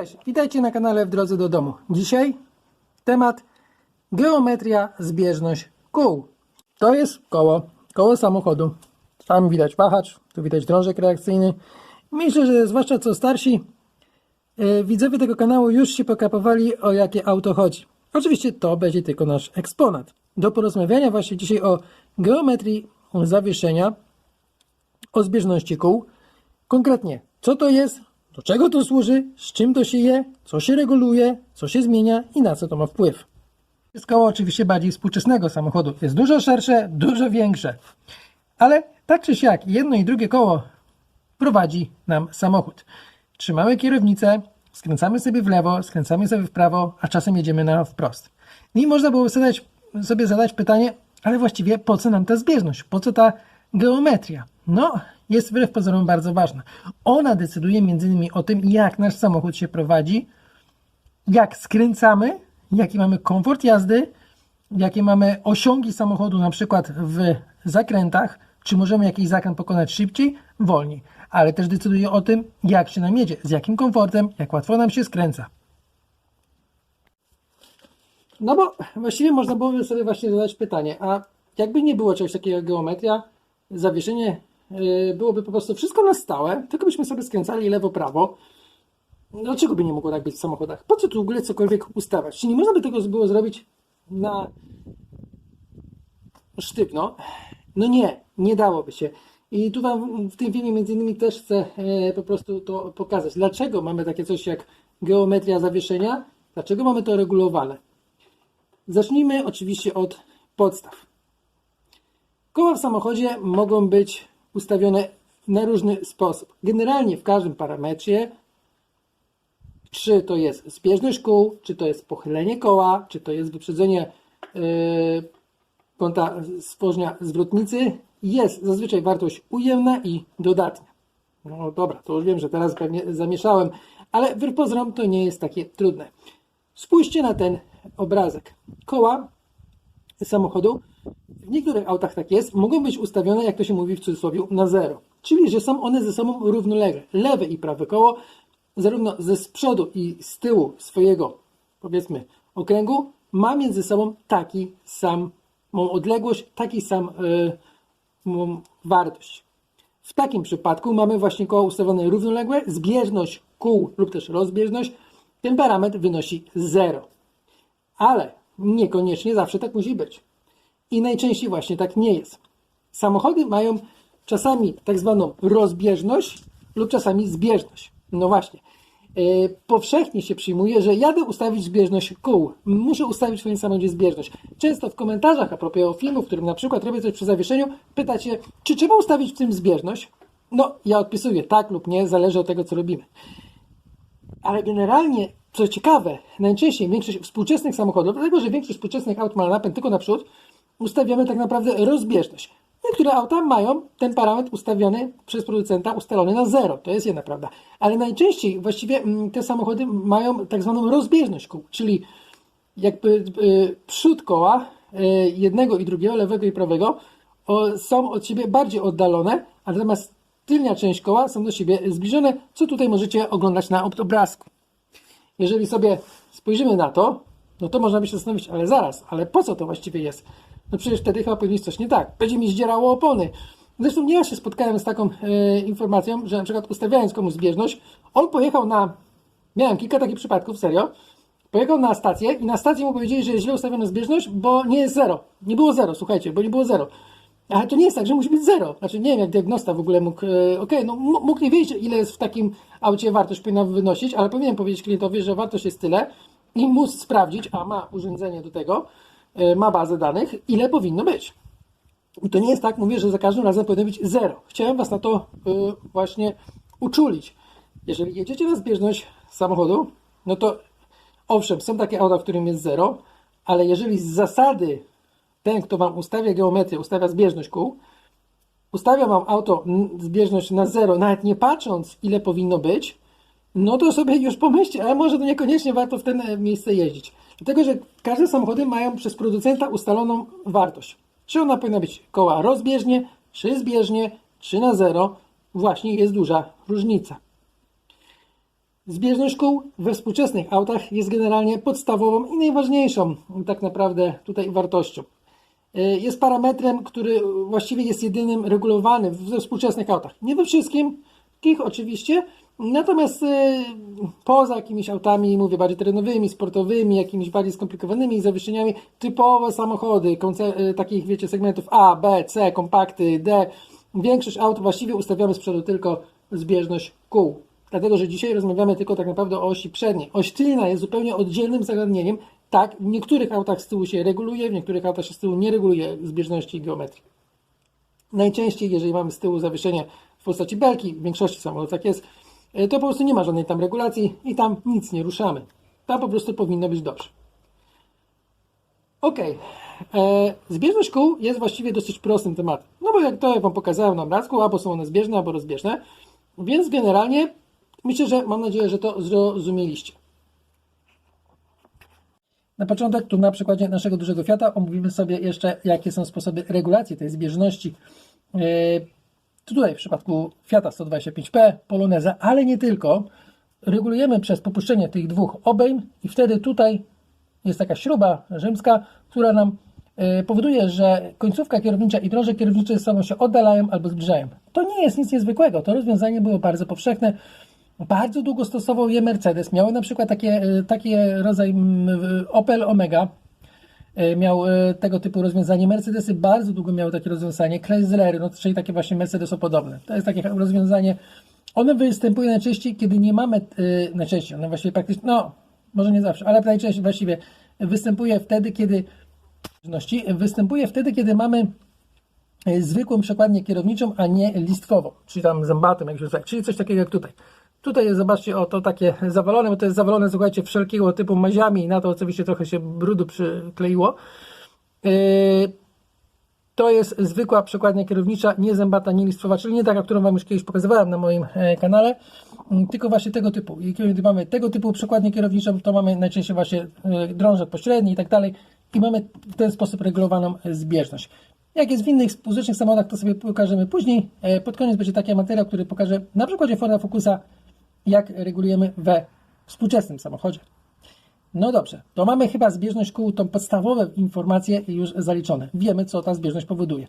Cześć, witajcie na kanale W Drodze do Domu. Dzisiaj temat geometria, zbieżność kół. To jest koło, koło samochodu. Tam widać wahacz, tu widać drążek reakcyjny. Myślę, że zwłaszcza co starsi e, widzowie tego kanału już się pokapowali o jakie auto chodzi. Oczywiście to będzie tylko nasz eksponat. Do porozmawiania właśnie dzisiaj o geometrii zawieszenia, o zbieżności kół. Konkretnie, co to jest, do czego to służy, z czym to się je, co się reguluje, co się zmienia i na co to ma wpływ. Jest koło oczywiście bardziej współczesnego samochodu. Jest dużo szersze, dużo większe. Ale tak czy siak, jedno i drugie koło prowadzi nam samochód. Trzymamy kierownicę, skręcamy sobie w lewo, skręcamy sobie w prawo, a czasem jedziemy na wprost. I można było zadać, sobie zadać pytanie, ale właściwie po co nam ta zbieżność? Po co ta geometria? No, jest wbrew pozorom bardzo ważna. Ona decyduje m.in. o tym, jak nasz samochód się prowadzi, jak skręcamy, jaki mamy komfort jazdy, jakie mamy osiągi samochodu, na przykład w zakrętach, czy możemy jakiś zakręt pokonać szybciej, wolniej, ale też decyduje o tym, jak się nam jedzie, z jakim komfortem, jak łatwo nam się skręca. No bo właściwie można byłoby sobie właśnie zadać pytanie, a jakby nie było czegoś takiego jak geometria, zawieszenie byłoby po prostu wszystko na stałe, tylko byśmy sobie skręcali lewo-prawo, Dlaczego by nie mogło tak być w samochodach? Po co tu w ogóle cokolwiek ustawiać? Czy nie można by tego było zrobić na sztywno? No nie, nie dałoby się. I tu Wam w tym filmie między innymi też chcę e, po prostu to pokazać. Dlaczego mamy takie coś jak geometria zawieszenia? Dlaczego mamy to regulowane? Zacznijmy oczywiście od podstaw. Koła w samochodzie mogą być ustawione na różny sposób. Generalnie w każdym parametrze czy to jest zbieżność kół, czy to jest pochylenie koła, czy to jest wyprzedzenie yy, kąta stworzenia zwrotnicy, jest zazwyczaj wartość ujemna i dodatnia. No dobra, to już wiem, że teraz pewnie zamieszałem, ale wbrew pozorom to nie jest takie trudne. Spójrzcie na ten obrazek. Koła samochodu, w niektórych autach tak jest, mogą być ustawione, jak to się mówi w cudzysłowie, na zero. Czyli, że są one ze sobą równolegle. Lewe i prawe koło zarówno ze z przodu i z tyłu swojego, powiedzmy, okręgu, ma między sobą taki samą odległość, taki sam y, wartość. W takim przypadku mamy właśnie koła ustawione równoległe, zbieżność kół lub też rozbieżność, ten parametr wynosi 0. Ale niekoniecznie zawsze tak musi być. I najczęściej właśnie tak nie jest. Samochody mają czasami tak zwaną rozbieżność lub czasami zbieżność. No właśnie. Yy, powszechnie się przyjmuje, że jadę ustawić zbieżność kół. Muszę ustawić w swoim samochodzie zbieżność. Często w komentarzach a propos filmu, w którym na przykład robię coś przy zawieszeniu, pytacie, czy trzeba ustawić w tym zbieżność? No, ja odpisuję tak lub nie, zależy od tego, co robimy. Ale generalnie, co ciekawe, najczęściej większość współczesnych samochodów, dlatego że większość współczesnych aut ma napęd tylko naprzód, ustawiamy tak naprawdę rozbieżność. Niektóre auta mają ten parametr ustawiony przez producenta ustalony na zero. To jest jedna prawda. Ale najczęściej właściwie mm, te samochody mają tak zwaną rozbieżność kół, czyli jakby y, przód koła y, jednego i drugiego, lewego i prawego są od siebie bardziej oddalone, natomiast tylnia część koła są do siebie zbliżone, co tutaj możecie oglądać na obrazku. Jeżeli sobie spojrzymy na to, no to można by się zastanowić, ale zaraz, ale po co to właściwie jest? No przecież wtedy chyba powinien coś nie tak. Będzie mi zdzierało opony. Zresztą nie ja się spotkałem z taką e, informacją, że na przykład ustawiając komuś zbieżność, on pojechał na. Miałem kilka takich przypadków, serio. Pojechał na stację i na stacji mu powiedzieli, że jest źle ustawiona zbieżność, bo nie jest zero. Nie było zero, słuchajcie, bo nie było zero. Ale to nie jest tak, że musi być zero. Znaczy nie wiem, jak diagnosta w ogóle mógł. E, Okej, okay, no mógł nie wiedzieć, ile jest w takim aucie wartość powinna wynosić, ale powinien powiedzieć klientowi, że wartość jest tyle i móc sprawdzić, a ma urządzenie do tego, ma bazę danych, ile powinno być. I to nie jest tak, mówię, że za każdym razem powinno być zero. Chciałem Was na to y, właśnie uczulić. Jeżeli jedziecie na zbieżność samochodu, no to owszem, są takie auta, w którym jest zero, ale jeżeli z zasady ten, kto Wam ustawia geometrię, ustawia zbieżność kół, ustawia Wam auto zbieżność na zero, nawet nie patrząc, ile powinno być, no to sobie już pomyślcie, ale może to niekoniecznie warto w ten miejsce jeździć. Dlatego, że każde samochody mają przez producenta ustaloną wartość. Czy ona powinna być koła rozbieżnie, czy zbieżnie, czy na zero, właśnie jest duża różnica. Zbieżność kół we współczesnych autach jest generalnie podstawową i najważniejszą tak naprawdę tutaj wartością. Y, Jest parametrem, który właściwie jest jedynym regulowany we współczesnych autach. Nie we wszystkim, tych oczywiście, natomiast y, poza jakimiś autami, mówię, bardziej terenowymi, sportowymi, jakimiś bardziej skomplikowanymi zawieszeniami, typowe samochody, y, takich wiecie, segmentów A, B, C, kompakty, D, większość aut właściwie ustawiamy z przodu tylko zbieżność kół. Dlatego, że dzisiaj rozmawiamy tylko tak naprawdę o osi przedniej. Oś tylna jest zupełnie oddzielnym zagadnieniem. Tak, w niektórych autach z tyłu się reguluje, w niektórych autach się z tyłu nie reguluje zbieżności i geometrii. Najczęściej, jeżeli mamy z tyłu zawieszenie w postaci belki, w większości samochodów tak jest, to po prostu nie ma żadnej tam regulacji i tam nic nie ruszamy. Tam po prostu powinno być dobrze. Ok. E, zbieżność kół jest właściwie dosyć prostym tematem. No bo jak to jak Wam pokazałem na obrazku, albo są one zbieżne, albo rozbieżne. Więc generalnie myślę, że mam nadzieję, że to zrozumieliście. Na początek, tu na przykładzie naszego dużego Fiata, omówimy sobie jeszcze, jakie są sposoby regulacji tej zbieżności. Tutaj w przypadku Fiata 125P, Poloneza, ale nie tylko, regulujemy przez popuszczenie tych dwóch obejm i wtedy tutaj jest taka śruba rzymska, która nam yy, powoduje, że końcówka kierownicza i drążek kierowniczy ze sobą się oddalają albo zbliżają. To nie jest nic niezwykłego, to rozwiązanie było bardzo powszechne. Bardzo długo stosował je Mercedes. Miał na przykład takie, y, taki rodzaj mm, Opel Omega. Y, Miał y, tego typu rozwiązanie. Mercedesy bardzo długo miały takie rozwiązanie. Chryslery, no, czyli takie właśnie Mercedes-podobne. To jest takie rozwiązanie. One występuje najczęściej, kiedy nie mamy, y, najczęściej, one właściwie praktycznie, no, może nie zawsze, ale najczęściej właściwie występuje wtedy, kiedy występuje wtedy, kiedy mamy zwykłą przekładnię kierowniczą, a nie listwową, czyli tam zębatą, jak się nazywa, czyli coś takiego jak tutaj. Tutaj zobaczcie, o to takie zawalone, bo to jest zawalone, słuchajcie, wszelkiego typu maziami, na to oczywiście trochę się brudu przykleiło. Yy, to jest zwykła przekładnia kierownicza, nie zębata, nie listwowa, czyli nie taka, którą Wam już kiedyś pokazywałem na moim e, kanale, mm, tylko właśnie tego typu. I kiedy mamy tego typu przekładnię kierowniczą, to mamy najczęściej właśnie e, drążek pośredni i tak dalej i mamy w ten sposób regulowaną zbieżność. Jak jest w innych współczesnych samochodach, to sobie pokażemy później. E, Pod koniec będzie taki materiał, który pokaże na przykładzie Forda Focusa, jak regulujemy we współczesnym samochodzie. No dobrze, to mamy chyba zbieżność kół, tą podstawowe informacje już zaliczone. Wiemy, co ta zbieżność powoduje.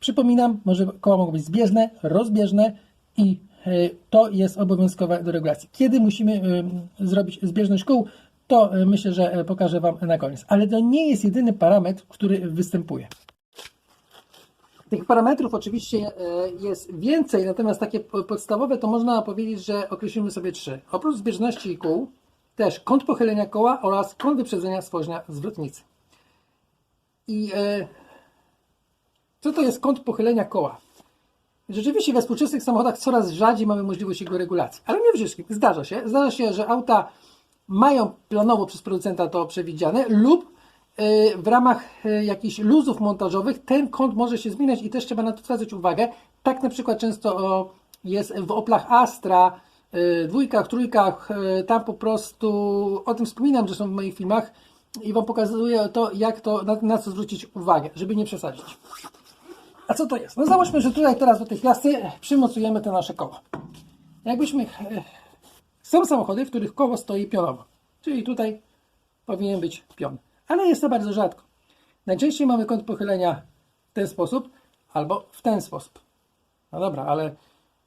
Przypominam, może koła mogą być zbieżne, rozbieżne i e, to jest obowiązkowe do regulacji. Kiedy musimy e, zrobić zbieżność kół, to e, myślę, że pokażę Wam na koniec. Ale to nie jest jedyny parametr, który występuje. Tych parametrów oczywiście e, jest więcej, natomiast takie po- podstawowe to można powiedzieć, że określimy sobie trzy. Oprócz zbieżności kół, też kąt pochylenia koła oraz kąt wyprzedzenia stworzenia zwrotnicy. I e, co to jest kąt pochylenia koła? Rzeczywiście we współczesnych samochodach coraz rzadziej mamy możliwość jego regulacji, ale nie wszystkim. Zdarza się. Zdarza się, że auta mają planowo przez producenta to przewidziane lub w ramach y, jakichś luzów montażowych ten kąt może się zmieniać i też trzeba na to zwracać uwagę. Tak na przykład często jest w Oplach Astra, y, dwójkach, trójkach, tam po prostu o tym wspominam, że są w moich filmach i Wam pokazuję to, jak to, na, na co zwrócić uwagę, żeby nie przesadzić. A co to jest? No załóżmy, że tutaj teraz do tej piasty przymocujemy te nasze koła. Jakbyśmy... e, Są samochody, w których koło stoi pionowo. Czyli tutaj powinien być pion. Ale jest to bardzo rzadko. Najczęściej mamy kąt pochylenia w ten sposób albo w ten sposób. No dobra, ale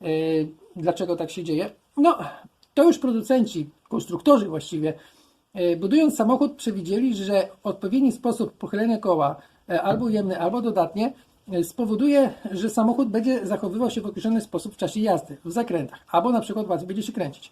yy, dlaczego tak się dzieje? No, to już producenci, konstruktorzy właściwie, yy, budując samochód, przewidzieli, że odpowiedni sposób pochylenia koła, e, albo ujemny, albo dodatnie, e, spowoduje, że samochód będzie zachowywał się w określony sposób w czasie jazdy, w zakrętach, albo na przykład łatwiej będzie się kręcić.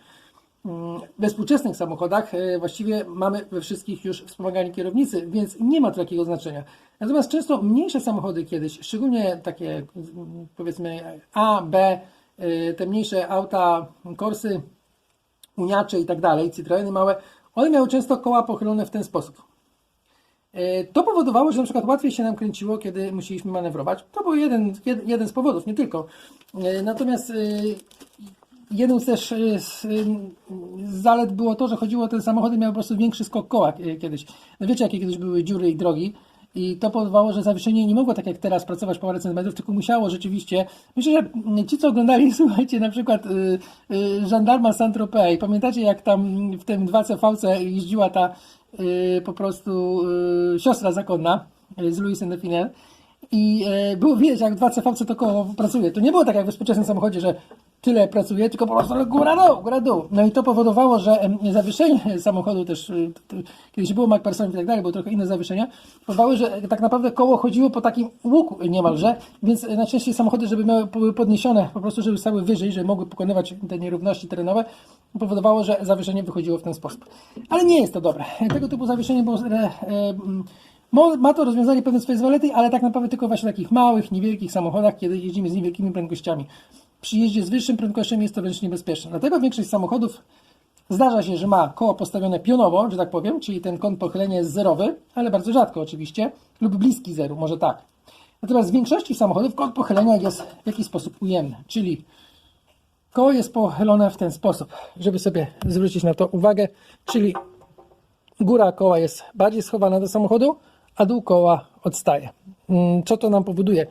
Mm, We współczesnych samochodach e, właściwie mamy we wszystkich już wspomaganie kierownicy, więc nie ma to takiego znaczenia. Natomiast często mniejsze samochody kiedyś, szczególnie takie mm, powiedzmy A, B, e, te mniejsze auta, Corsy, Uniacze i tak dalej, Citroeny małe, one miały często koła pochylone w ten sposób. E, To powodowało, że na przykład łatwiej się nam kręciło, kiedy musieliśmy manewrować. To był jeden, jed, jeden z powodów, nie tylko. Natomiast jedną też e, z, e, z zalet było to, że chodziło o te samochody miały po prostu większy skok koła e, kiedyś. No wiecie, jakie kiedyś były dziury i drogi I to powodowało, że zawieszenie nie mogło tak jak teraz pracować po parę centymetrów, tylko musiało rzeczywiście. Myślę, że ci, co oglądali, słuchajcie, na przykład y, y, Żandarma Saint-Tropez, pamiętacie jak tam w tym 2CV jeździła ta y, po prostu y, siostra zakonna y, z Louis Definer i e, było widać, jak w 2CV to koło pracuje. To nie było tak jak w współczesnym samochodzie, że tyle pracuje, tylko po prostu góra dół, góra dół. No i to powodowało, że zawieszenie samochodu też, y, kiedyś było McPherson i tak dalej, było trochę inne zawieszenia, powodowały, że tak naprawdę koło chodziło po takim łuku niemalże, więc e, najczęściej samochody, żeby miały, były podniesione, po prostu żeby stały wyżej, żeby mogły pokonywać te nierówności terenowe, powodowało, że zawieszenie wychodziło w ten sposób. Ale nie jest to dobre. Tego typu zawieszenie było... E, e, Ma to rozwiązanie pewne swoje zalety, ale tak naprawdę tylko właśnie w takich małych, niewielkich samochodach, kiedy jeździmy z niewielkimi prędkościami. Przy jeździe z wyższym prędkością jest to wręcz niebezpieczne. Dlatego większość samochodów zdarza się, że ma koło postawione pionowo, że tak powiem, czyli ten kąt pochylenia jest zerowy, ale bardzo rzadko oczywiście, lub bliski zeru, może tak. Natomiast w większości samochodów kąt pochylenia jest w jakiś sposób ujemny, czyli koło jest pochylone w ten sposób, żeby sobie zwrócić na to uwagę, czyli góra koła jest bardziej schowana do samochodu, a dół koła odstaje. Mm, Co to nam powoduje?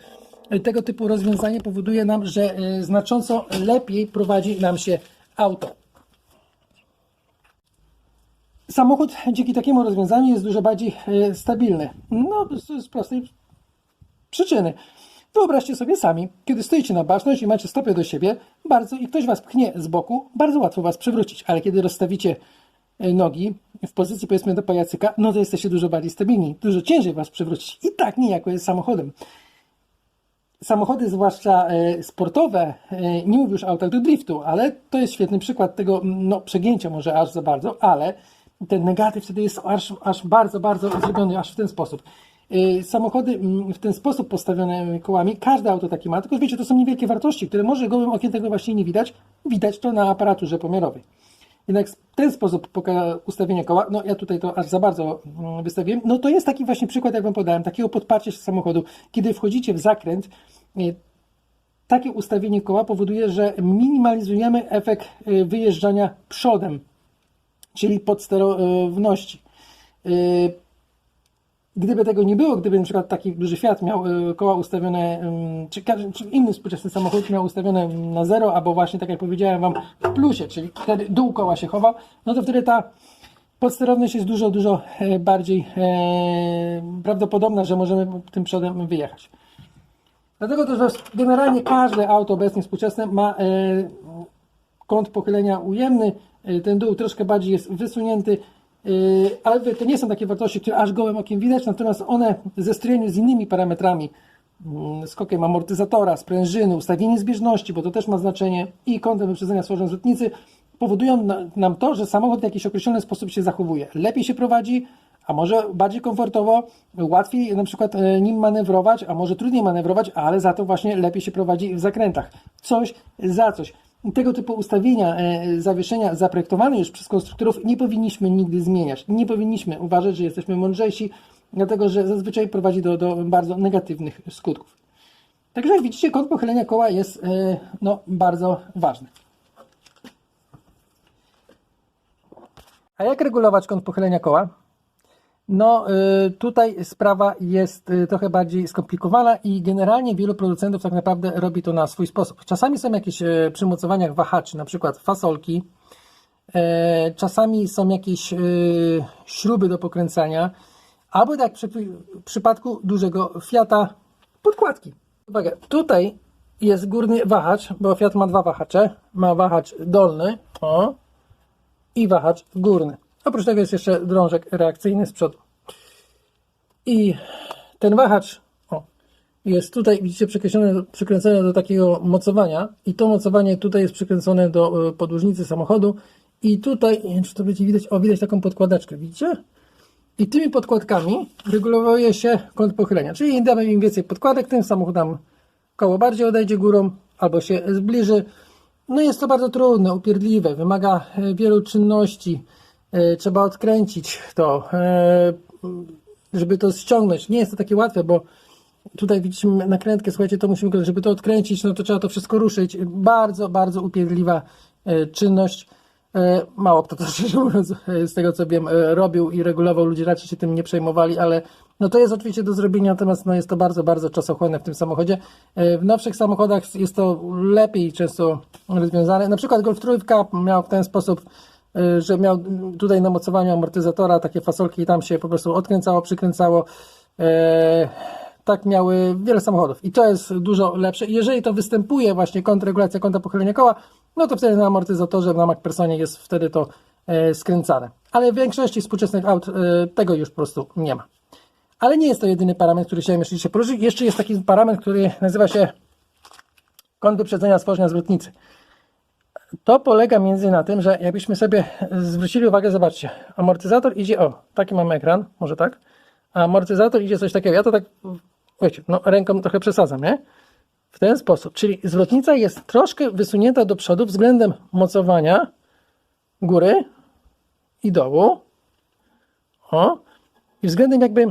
Tego typu rozwiązanie powoduje nam, że e, znacząco lepiej prowadzi nam się auto. Samochód dzięki takiemu rozwiązaniu jest dużo bardziej e, stabilny. No, z, prostej przyczyny. Wyobraźcie sobie sami, kiedy stoicie na baczność i macie stopę do siebie, bardzo i ktoś was pchnie z boku, bardzo łatwo was przewrócić, ale kiedy rozstawicie e, nogi w pozycji powiedzmy do pajacyka, no to jesteście dużo bardziej stabilni, dużo ciężej was przewrócić. I tak niejako jest samochodem. Samochody, zwłaszcza e, sportowe, e, nie mówię już o autach do driftu, ale to jest świetny przykład tego, no przegięcia może aż za bardzo, ale ten negatyw wtedy jest aż, aż bardzo, bardzo zrobiony aż w ten sposób. E, Samochody w ten sposób postawione kołami, każde auto taki ma, tylko wiecie, to są niewielkie wartości, które może gołym okiem tego właśnie nie widać. Widać to na aparaturze pomiarowej. Jednak w ten sposób ustawienie koła, no ja tutaj to aż za bardzo mm, wystawiłem, no to jest taki właśnie przykład, jak Wam podałem, takiego podparcia się samochodu. Kiedy wchodzicie w zakręt, y, takie ustawienie koła powoduje, że minimalizujemy efekt y, wyjeżdżania przodem, czyli podsterowności. Gdyby tego nie było, gdyby na przykład taki duży Fiat miał y, koła ustawione, czy, czy inny współczesny samochód miał ustawione na zero, albo właśnie tak jak powiedziałem Wam w plusie, czyli wtedy dół koła się chował, no to wtedy ta podsterowność jest dużo, dużo e, bardziej e, prawdopodobna, że możemy tym przodem wyjechać. Dlatego też generalnie każde auto obecnie współczesne ma e, kąt pochylenia ujemny, ten dół troszkę bardziej jest wysunięty, y, ale to nie są takie wartości, które aż gołym okiem widać, natomiast one ze strojeniu z innymi parametrami, mm, skokiem amortyzatora, sprężyny, ustawienie zbieżności, bo to też ma znaczenie i kątem wyprzedzenia złożenia zwrotnicy, powodują na- nam to, że samochód w jakiś określony sposób się zachowuje. Lepiej się prowadzi, a może bardziej komfortowo, łatwiej na przykład e, nim manewrować, a może trudniej manewrować, ale za to właśnie lepiej się prowadzi w zakrętach. Coś za coś. Tego typu ustawienia e, zawieszenia zaprojektowane już przez konstruktorów nie powinniśmy nigdy zmieniać. Nie powinniśmy uważać, że jesteśmy mądrzejsi, dlatego że zazwyczaj prowadzi do, do bardzo negatywnych skutków. Także jak widzicie, kąt pochylenia koła jest e, no, bardzo ważny. A jak regulować kąt pochylenia koła? No, y, tutaj sprawa jest y, trochę bardziej skomplikowana i generalnie wielu producentów tak naprawdę robi to na swój sposób. Czasami są jakieś y, przy mocowaniach wahaczy, na przykład fasolki, e, czasami są jakieś śruby do pokręcania, albo tak w przypadku dużego Fiata podkładki. Uwaga, tutaj jest górny wahacz, bo Fiat ma dwa wahacze. Ma wahacz dolny, o, i wahacz górny. Oprócz tego jest jeszcze drążek reakcyjny z przodu. I ten wahacz o, jest tutaj, widzicie, przykręcony, do takiego mocowania i to mocowanie tutaj jest przykręcone do y, podłużnicy samochodu i tutaj, nie wiem czy to będzie widać, o widać taką podkładeczkę, widzicie? I tymi podkładkami reguluje się kąt pochylenia, czyli im damy im więcej podkładek, tym samochód nam koło bardziej odejdzie górą albo się zbliży. No jest to bardzo trudne, upierdliwe, wymaga e, wielu czynności. E, Trzeba odkręcić to, e, żeby to ściągnąć. Nie jest to takie łatwe, bo tutaj widzimy nakrętkę, słuchajcie, to musimy, żeby to odkręcić, no to trzeba to wszystko ruszyć. Bardzo, bardzo upierdliwa e, czynność. Mało kto to z tego co wiem, robił i regulował, ludzie raczej się tym nie przejmowali, ale no to jest oczywiście do zrobienia, natomiast no jest to bardzo, bardzo czasochłonne w tym samochodzie. W nowszych samochodach jest to lepiej często rozwiązane. Na przykład Golf Trójka miał w ten sposób, że miał tutaj na amortyzatora takie fasolki i tam się po prostu odkręcało, przykręcało. E, tak miały wiele samochodów i to jest dużo lepsze. Jeżeli to występuje właśnie kontrregulacja kąta pochylenia koła, no to wtedy na amortyzatorze na MacPersonie jest wtedy to e, skręcane. Ale w większości współczesnych aut e, tego już po prostu nie ma. Ale nie jest to jedyny parametr, który chciałem jeszcze poruszyć. Jeszcze jest taki parametr, który nazywa się kąt wyprzedzenia stworzenia zwrotnicy. To polega między na tym, że jakbyśmy sobie zwrócili uwagę, zobaczcie, amortyzator idzie, o, taki mamy ekran, może tak, a amortyzator idzie coś takiego, ja to tak, wiecie, no ręką trochę przesadzam, nie? W ten sposób, czyli zwrotnica jest troszkę wysunięta do przodu względem mocowania góry i dołu, o, i względem jakby,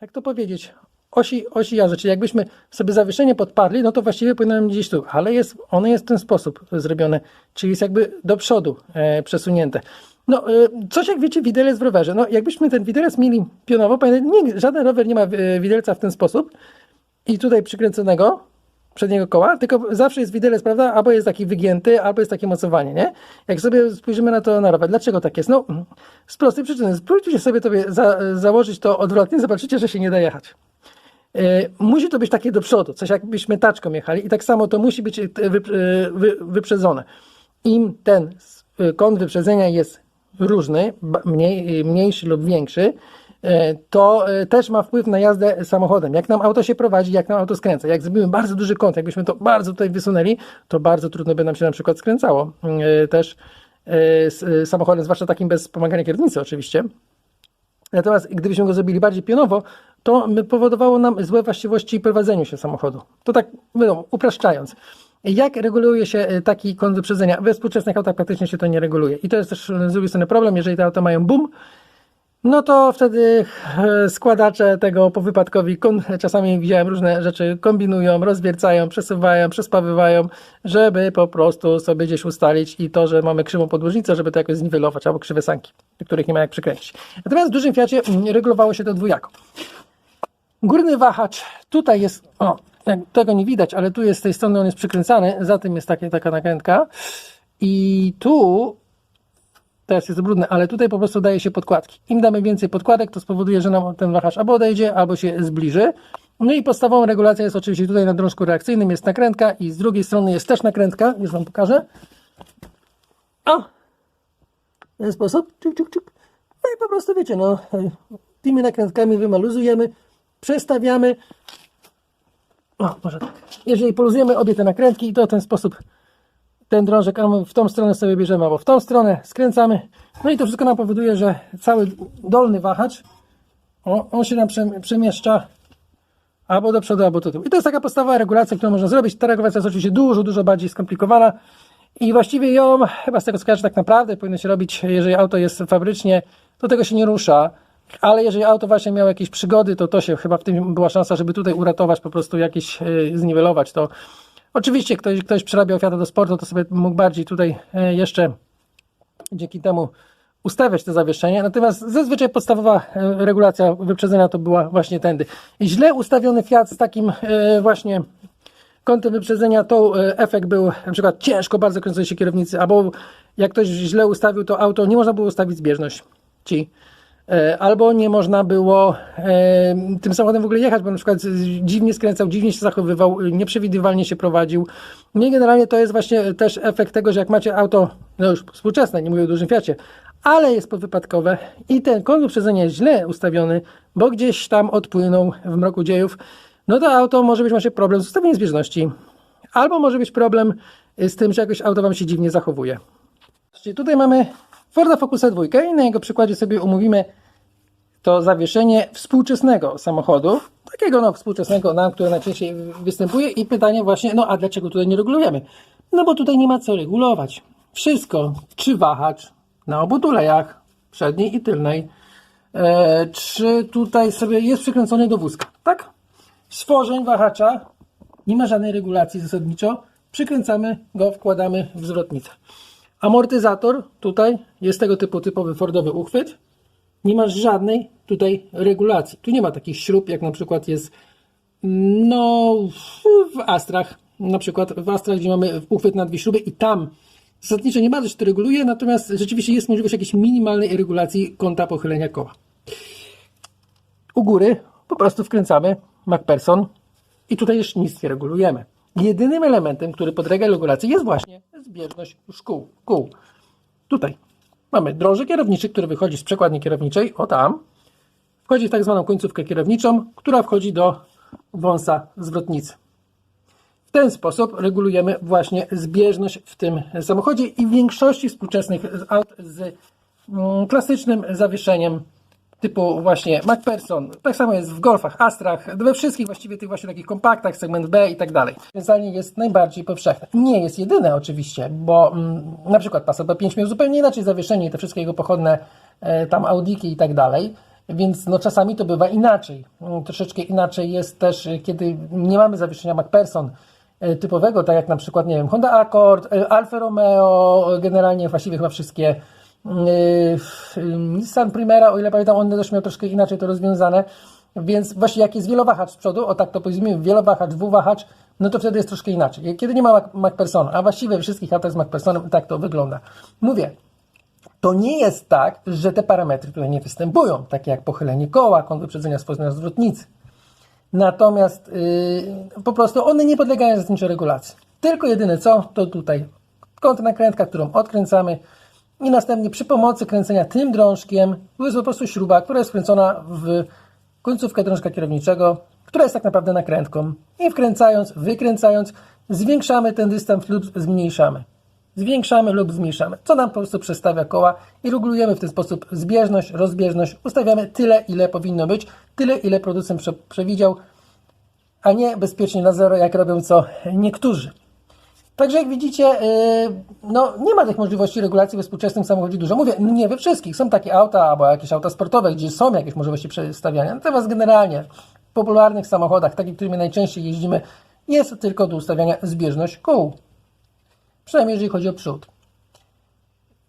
jak to powiedzieć, osi, osi jazdy, czyli jakbyśmy sobie zawieszenie podparli, no to właściwie powinno być gdzieś tu, ale jest, ono jest w ten sposób zrobione, czyli jest jakby do przodu e, przesunięte. No, e, coś jak wiecie, widelec w rowerze. No, jakbyśmy ten widelec mieli pionowo, pamiętajcie, nie, żaden rower nie ma e, widelca w ten sposób i tutaj przykręconego przedniego koła, tylko zawsze jest widelec, prawda, albo jest taki wygięty, albo jest takie mocowanie, nie? Jak sobie spojrzymy na to na rower, dlaczego tak jest? No, z prostej przyczyny. Spróbujcie sobie tobie za, założyć to odwrotnie, zobaczycie, że się nie da jechać. E, musi to być takie do przodu, coś jakbyśmy taczką jechali i tak samo to musi być e, wy, wyprzedzone. Im ten kąt wyprzedzenia jest różny, mniej, mniejszy lub większy, to też ma wpływ na jazdę samochodem. Jak nam auto się prowadzi, jak nam auto skręca. Jak zrobimy bardzo duży kąt, jakbyśmy to bardzo tutaj wysunęli, to bardzo trudno by nam się na przykład skręcało. Też samochodem, zwłaszcza takim bez wspomagania kierownicy oczywiście. Natomiast gdybyśmy go zrobili bardziej pionowo, to powodowało nam złe właściwości prowadzeniu się samochodu. To tak, wiadomo, upraszczając. Jak reguluje się e, taki kąt wyprzedzenia? We współczesnych autach praktycznie się to nie reguluje. I to jest też e, z drugiej strony problem, jeżeli te auta mają boom, no to wtedy e, składacze tego po wypadkowi, czasami widziałem różne rzeczy, kombinują, rozwiercają, przesuwają, przespawywają, żeby po prostu sobie gdzieś ustalić i to, że mamy krzywą podłużnicę, żeby to jakoś zniwelować, albo krzywe sanki, których nie ma jak przykręcić. Natomiast w dużym Fiacie mm, regulowało się to dwojako. Górny wahacz, tutaj jest, o, jak tego nie widać, ale tu jest z tej strony on jest przykręcany, za tym jest taka nakrętka i tu teraz jest brudne, ale tutaj po prostu daje się podkładki. Im damy więcej podkładek, to spowoduje, że nam ten wahacz albo odejdzie, albo się zbliży. No i podstawową regulacją jest oczywiście tutaj na drążku reakcyjnym jest nakrętka i z drugiej strony jest też nakrętka, już Wam pokażę. O! W ten sposób, czyk, czyk, czyk. No i po prostu wiecie, no, tymi nakrętkami wymaluzujemy, przestawiamy. O, może tak. Jeżeli poluzujemy obie te nakrętki, to w ten sposób ten drążek w tą stronę sobie bierzemy, albo w tą stronę skręcamy. No i to wszystko nam powoduje, że cały dolny wahacz, o, on się nam przem- przemieszcza albo do przodu, albo do tyłu. I to jest taka podstawowa regulacja, którą można zrobić. Ta regulacja jest oczywiście dużo, dużo bardziej skomplikowana. I właściwie ją, chyba z tego co kojarzę, tak naprawdę powinno się robić, jeżeli auto jest fabrycznie, to tego się nie rusza. Ale jeżeli auto właśnie miało jakieś przygody, to to się chyba w tym była szansa, żeby tutaj uratować, po prostu jakieś yy, zniwelować to. Oczywiście ktoś, ktoś przerabiał Fiata do sportu, to sobie mógł bardziej tutaj e, jeszcze dzięki temu ustawiać te zawieszenie. Natomiast zazwyczaj podstawowa e, regulacja wyprzedzenia to była właśnie tędy. I źle ustawiony Fiat z takim właśnie kątem wyprzedzenia, to efekt był na przykład ciężko bardzo kręcącej się kierownicy, albo jak ktoś źle ustawił to auto, nie można było ustawić zbieżność. Ci. E, Albo nie można było e, tym samochodem w ogóle jechać, bo na przykład dziwnie skręcał, dziwnie się zachowywał, nieprzewidywalnie się prowadził. No i generalnie to jest właśnie też efekt tego, że jak macie auto, no już współczesne, nie mówię o dużym Fiacie, ale jest powypadkowe i ten kąt wyprzedzenia jest źle ustawiony, bo gdzieś tam odpłynął w mroku dziejów, no to auto może być macie problem z ustawieniem zbieżności. Albo może być problem z tym, że jakoś auto wam się dziwnie zachowuje. Tutaj mamy Forda Focusa 2 i na jego przykładzie sobie umówimy to zawieszenie współczesnego samochodu, takiego no współczesnego nam, które najczęściej występuje i pytanie właśnie, no a dlaczego tutaj nie regulujemy? No bo tutaj nie ma co regulować. Wszystko, czy wahacz na obu tulejach, przedniej i tylnej, e, czy tutaj sobie jest przykręcony do wózka, tak? Stworzeń wahacza nie ma żadnej regulacji zasadniczo, przykręcamy go, wkładamy w zwrotnicę. Amortyzator tutaj jest tego typu typowy Fordowy uchwyt. Nie masz żadnej tutaj regulacji. Tu nie ma takich śrub, jak na przykład jest no, w Astrach. Na przykład w Astrach, gdzie mamy uchwyt na dwie śruby i tam zasadniczo nie bardzo się to reguluje, natomiast rzeczywiście jest możliwość jakiejś minimalnej regulacji kąta pochylenia koła. U góry po prostu wkręcamy MacPherson i tutaj już nic nie regulujemy. Jedynym elementem, który podlega regulacji jest właśnie zbieżność szkół. Kół. Tutaj mamy drążek kierowniczy, który wychodzi z przekładni kierowniczej, o tam, wchodzi w tak zwaną końcówkę kierowniczą, która wchodzi do wąsa zwrotnicy. W ten sposób regulujemy właśnie zbieżność w tym samochodzie i w większości współczesnych aut z mm, klasycznym zawieszeniem typu właśnie MacPherson. Tak samo jest w Golfach, Astrach, we wszystkich właściwie tych właśnie takich kompaktach, segment B i tak dalej. Rozwiązanie jest najbardziej powszechne. Nie jest jedyne oczywiście, bo mm, na przykład Passat B5 miał zupełnie inaczej zawieszenie te wszystkie jego pochodne e, tam Audiki i tak dalej. Więc no czasami to bywa inaczej. Mm, Troszeczkę inaczej jest też, e, kiedy nie mamy zawieszenia MacPherson e, typowego, tak jak na przykład, nie wiem, Honda Accord, e, Alfa Romeo, generalnie właściwie chyba wszystkie Nissan Primera, o ile pamiętam, on też miał troszkę inaczej to rozwiązane. Więc właśnie jak jest wielowahacz z przodu, o tak to powiedzmy, wielowahacz, dwuwahacz, no to wtedy jest troszkę inaczej. Kiedy nie ma Mac- MacPhersona, a właściwie wszystkich autach z MacPhersonem tak to wygląda. Mówię, to nie jest tak, że te parametry tutaj nie występują, takie jak pochylenie koła, kąt wyprzedzenia z zwrotnicy. Natomiast yy, po prostu one nie podlegają zasadniczo regulacji. Tylko jedyne co, to tutaj kąt nakrętka, którą odkręcamy i następnie przy pomocy kręcenia tym drążkiem, tu jest po prostu śruba, która jest wkręcona w końcówkę drążka kierowniczego, która jest tak naprawdę nakrętką. I wkręcając, wykręcając, zwiększamy ten dystans lub zmniejszamy. Zwiększamy lub zmniejszamy, co nam po prostu przestawia koła i regulujemy w ten sposób zbieżność, rozbieżność. Ustawiamy tyle, ile powinno być, tyle, ile producent prze przewidział, a nie bezpiecznie na zero, jak robią co niektórzy. Także jak widzicie, yy, no nie ma tych możliwości regulacji we współczesnym samochodzie dużo. Mówię, nie we wszystkich. Są takie auta albo jakieś auta sportowe, gdzie są jakieś możliwości przestawiania. Natomiast generalnie w popularnych samochodach, takich, którymi najczęściej jeździmy, jest tylko do ustawiania zbieżność kół. Przynajmniej jeżeli chodzi o przód.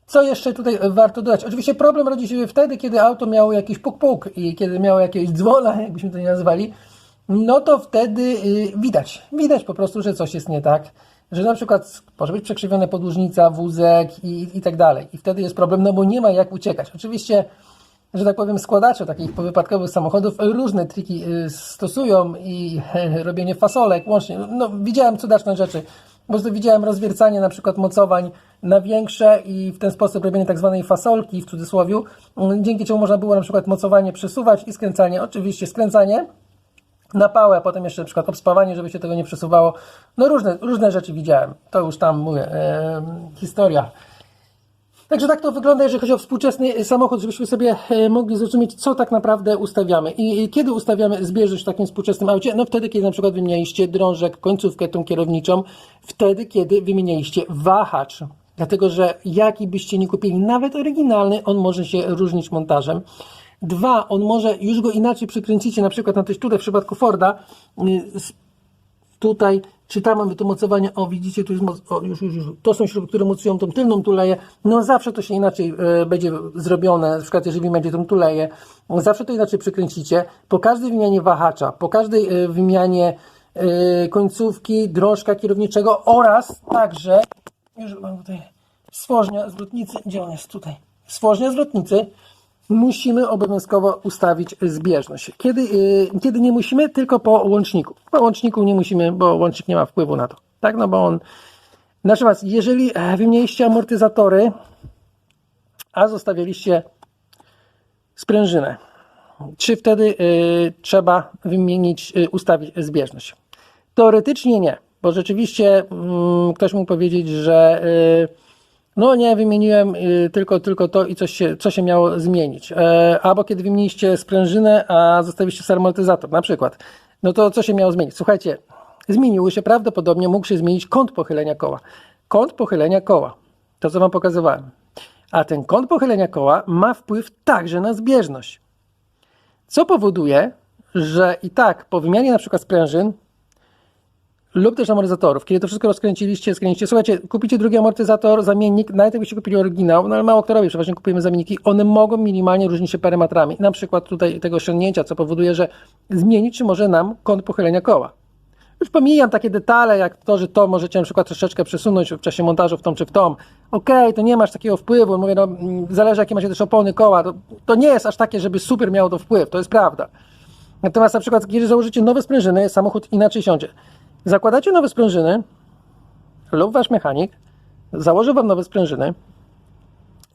Co jeszcze tutaj warto dodać? Oczywiście problem rodzi się wtedy, kiedy auto miało jakiś puk-puk i kiedy miało jakiegoś dzwona, jakbyśmy to nie nazwali, no to wtedy y, widać, widać po prostu, że coś jest nie tak, że na przykład może być przekrzywiona podłużnica, wózek i, i tak dalej. I wtedy jest problem, no bo nie ma jak uciekać. Oczywiście, że tak powiem, składacze takich powypadkowych samochodów różne triki y, stosują i robienie fasolek łącznie. No, widziałem cudaczne rzeczy. Po prostu widziałem rozwiercanie na przykład mocowań na większe i w ten sposób robienie tak zwanej fasolki w cudzysłowie, dzięki czemu można było na przykład mocowanie przesuwać i skręcanie. Oczywiście skręcanie na pałę, a potem jeszcze na przykład obspawanie, żeby się tego nie przesuwało. No różne, różne rzeczy widziałem. To już tam mówię, e, historia. Także tak to wygląda, jeżeli chodzi o współczesny samochód, żebyśmy sobie e, mogli zrozumieć, co tak naprawdę ustawiamy. I kiedy ustawiamy zbieżność w takim współczesnym aucie? No wtedy, kiedy na przykład wymienialiście drążek, końcówkę tą kierowniczą, wtedy, kiedy wymienialiście wahacz. Dlatego, że jaki byście nie kupili, nawet oryginalny, on może się różnić montażem. Dwa, on może, już go inaczej przykręcicie, na przykład na tutaj w przypadku Forda, y, tutaj, czy tam mamy to mocowanie, o widzicie, tu jest o, już, już, już, to są śruby, które mocują tą tylną tuleję, no zawsze to się inaczej e, będzie zrobione, na przykład jeżeli będzie tą tuleję, zawsze to inaczej przykręcicie, po każdej wymianie wahacza, po każdej e, wymianie e, końcówki, drążka kierowniczego oraz także, już mam tutaj, stworznia zwrotnicy, gdzie on jest? Tutaj, stworznia zwrotnicy, musimy obowiązkowo ustawić zbieżność. Kiedy, yy, kiedy nie musimy, tylko po łączniku. Po łączniku nie musimy, bo łącznik nie ma wpływu na to. Tak, no bo on. Na przykład, jeżeli wymieniliście amortyzatory, a zostawiliście sprężynę, czy wtedy yy, trzeba wymienić, yy, ustawić zbieżność? Teoretycznie nie, bo rzeczywiście mm, ktoś mógł powiedzieć, że no nie, wymieniłem y, tylko, tylko to i coś się, co się miało zmienić. E, albo kiedy wymieniliście sprężynę, a zostawiliście sobie amortyzator, na przykład. No to co się miało zmienić? Słuchajcie, zmieniły się prawdopodobnie, mógł się zmienić kąt pochylenia koła. Kąt pochylenia koła, to co Wam pokazywałem. A ten kąt pochylenia koła ma wpływ także na zbieżność. Co powoduje, że i tak po wymianie na przykład sprężyn lub też amortyzatorów. Kiedy to wszystko rozkręciliście, skręcicie, słuchajcie, kupicie drugi amortyzator, zamiennik, nawet jakbyście kupili oryginał, no ale mało kto robi, przeważnie kupujemy zamienniki, one mogą minimalnie różnić się parametrami. Na przykład tutaj tego osiągnięcia, co powoduje, że zmienić może nam kąt pochylenia koła. Już pomijam takie detale, jak to, że to możecie na przykład troszeczkę przesunąć w czasie montażu w tą czy w tą. Okej, to nie masz takiego wpływu, mówię, no, mm, zależy jakie macie też opony koła, to, to nie jest aż takie, żeby super miało to wpływ, to jest prawda. Natomiast na przykład, kiedy założycie nowe sprężyny, samochód inaczej siądzie. Zakładacie nowe sprężyny lub wasz mechanik założy wam nowe sprężyny,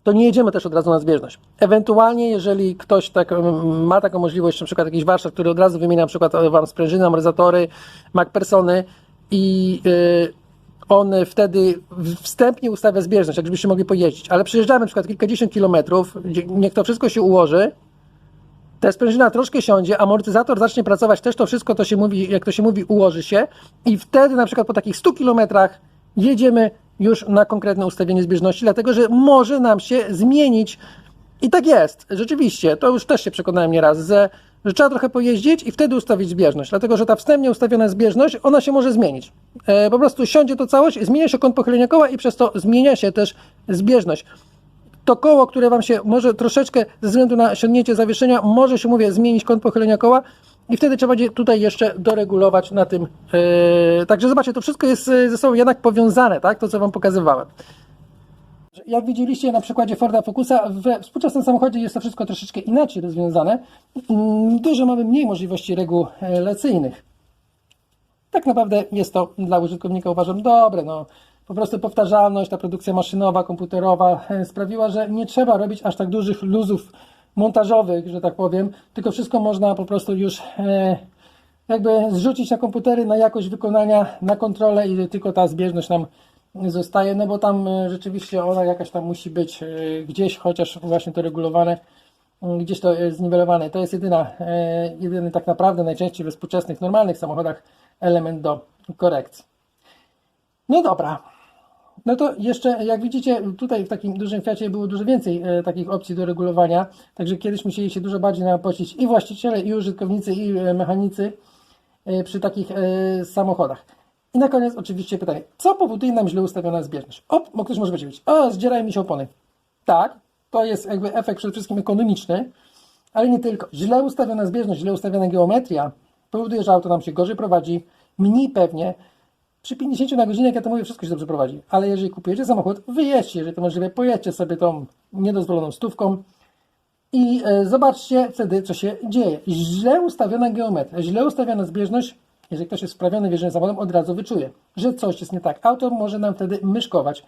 to nie jedziemy też od razu na zbieżność. Ewentualnie, jeżeli ktoś tak, ma taką możliwość, na przykład jakiś warsztat, który od razu wymienia na przykład e, Wam sprężyny, amortyzatory, MacPersony i yy, on wtedy wstępnie ustawia zbieżność, jak żebyście mogli pojeździć. Ale przejeżdżamy na przykład kilkadziesiąt kilometrów, niech to wszystko się ułoży, ta sprężyna troszkę siądzie, amortyzator zacznie pracować, też to wszystko, to się mówi, jak to się mówi, ułoży się i wtedy na przykład po takich 100 kilometrach jedziemy już na konkretne ustawienie zbieżności, dlatego że może nam się zmienić i tak jest, rzeczywiście, to już też się przekonałem nieraz, że, że trzeba trochę pojeździć i wtedy ustawić zbieżność, dlatego że ta wstępnie ustawiona zbieżność, ona się może zmienić. E, po prostu siądzie to całość, zmienia się kąt pochylenia koła i przez to zmienia się też zbieżność to koło, które Wam się może troszeczkę ze względu na siądnięcie zawieszenia, może się, mówię, zmienić kąt pochylenia koła i wtedy trzeba będzie tutaj jeszcze doregulować na tym. Yy, także zobaczcie, to wszystko jest yy, ze sobą jednak powiązane, tak? To, co Wam pokazywałem. Jak widzieliście na przykładzie Forda Focusa, we współczesnym samochodzie jest to wszystko troszeczkę inaczej rozwiązane. Yy, Dużo mamy mniej możliwości regulacyjnych. Tak naprawdę jest to dla użytkownika uważam dobre. No, po prostu powtarzalność, ta produkcja maszynowa, komputerowa e, sprawiła, że nie trzeba robić aż tak dużych luzów montażowych, że tak powiem, tylko wszystko można po prostu już e, jakby zrzucić na komputery, na jakość wykonania, na kontrolę i tylko ta zbieżność nam zostaje, no bo tam e, rzeczywiście ona jakaś tam musi być gdzieś, chociaż właśnie to regulowane, m, gdzieś to zniwelowane. To jest jedyna, jedyny tak naprawdę najczęściej we współczesnych, normalnych samochodach element do korekcji. No dobra. No to jeszcze, jak widzicie, tutaj w takim dużym Fiacie było dużo więcej e, takich opcji do regulowania, także kiedyś musieli się dużo bardziej napocić i właściciele, i użytkownicy, i e, mechanicy e, przy takich e, samochodach. I na koniec oczywiście pytanie, co powoduje nam źle ustawiona zbieżność? O, bo ktoś może powiedzieć, o, zdzierają mi się opony. Tak, to jest jakby efekt przede wszystkim ekonomiczny, ale nie tylko. Źle ustawiona zbieżność, źle ustawiona geometria powoduje, że auto nam się gorzej prowadzi, mniej pewnie, przy 50 na godzinę, jak ja to mówię, wszystko się dobrze prowadzi. Ale jeżeli kupujecie samochód, wyjedźcie, jeżeli to możliwe, pojedźcie sobie tą niedozwoloną stówką i e, zobaczcie wtedy, co się dzieje. Źle ustawiona geometria, źle ustawiona zbieżność, jeżeli ktoś jest wprawiony w jeżdżenie samochodem, od razu wyczuje, że coś jest nie tak. Auto może nam wtedy myszkować.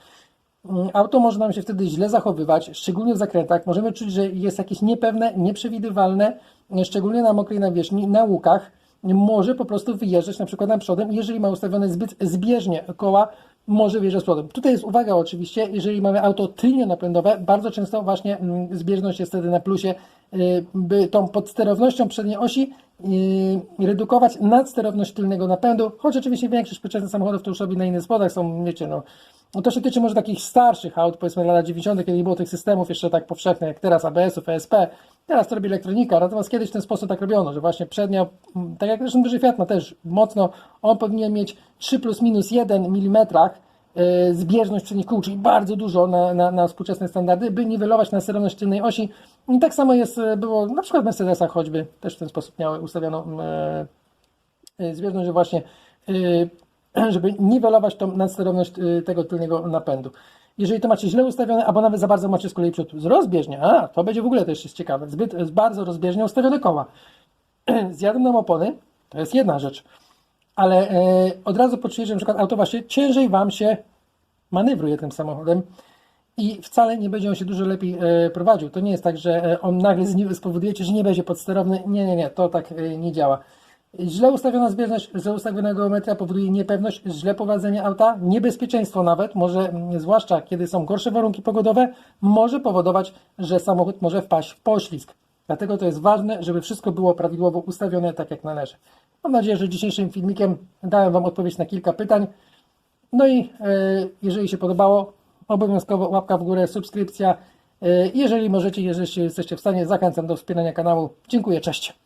Mm, Auto może nam się wtedy źle zachowywać, szczególnie w zakrętach. Możemy czuć, że jest jakieś niepewne, nieprzewidywalne, szczególnie na mokrej nawierzchni, na łukach może po prostu wyjeżdżać na przykład na przodem, jeżeli ma ustawione zbyt zbieżnie koła, może wyjeżdżać z przodem. Tutaj jest uwaga oczywiście, jeżeli mamy auto tylnie napędowe, bardzo często właśnie mm, zbieżność jest wtedy na plusie, y, by tą podsterownością przedniej osi y, redukować nadsterowność tylnego napędu, choć oczywiście większość współczesnych samochodów to już robi na innych spodach, są, wiecie, no, no to się tyczy może takich starszych aut, powiedzmy lat 90., kiedy nie było tych systemów jeszcze tak powszechnych jak teraz ABS-ów, ESP. Teraz to robi elektronika, natomiast kiedyś w ten sposób tak robiono, że właśnie przednia, tak jak zresztą duży Fiat ma też mocno, on powinien mieć 3 plus minus 1 mm e, zbieżność przednich kół, czyli bardzo dużo na, na, na współczesne standardy, by niwelować na sterowność tylnej osi. I tak samo jest, e, było na przykład w Mercedesach choćby, też w ten sposób miały ustawioną e, e, zbieżność, że właśnie e, żeby niwelować tą nadsterowność y, tego tylnego napędu. Jeżeli to macie źle ustawione, albo nawet za bardzo macie z kolei przód rozbieżnie, a to będzie w ogóle też jest ciekawe, zbyt bardzo rozbieżnie ustawione koła. Zjadą nam opony, to jest jedna rzecz, ale e, od razu poczujecie, że na przykład auto właśnie ciężej Wam się manewruje tym samochodem i wcale nie będzie on się dużo lepiej e, prowadził. To nie jest tak, że e, on nagle spowodujecie, że nie będzie podsterowny. Nie, nie, nie, to tak e, nie działa. Źle ustawiona zbieżność, źle ustawiona geometria powoduje niepewność, źle prowadzenie auta, niebezpieczeństwo nawet, może, mm, zwłaszcza kiedy są gorsze warunki pogodowe, może powodować, że samochód może wpaść w poślizg. Dlatego to jest ważne, żeby wszystko było prawidłowo ustawione tak jak należy. Mam nadzieję, że dzisiejszym filmikiem dałem Wam odpowiedź na kilka pytań. No i e, jeżeli się podobało, obowiązkowo łapka w górę, subskrypcja. E, jeżeli możecie, jeżeli jesteście w stanie, zachęcam do wspierania kanału. Dziękuję, cześć.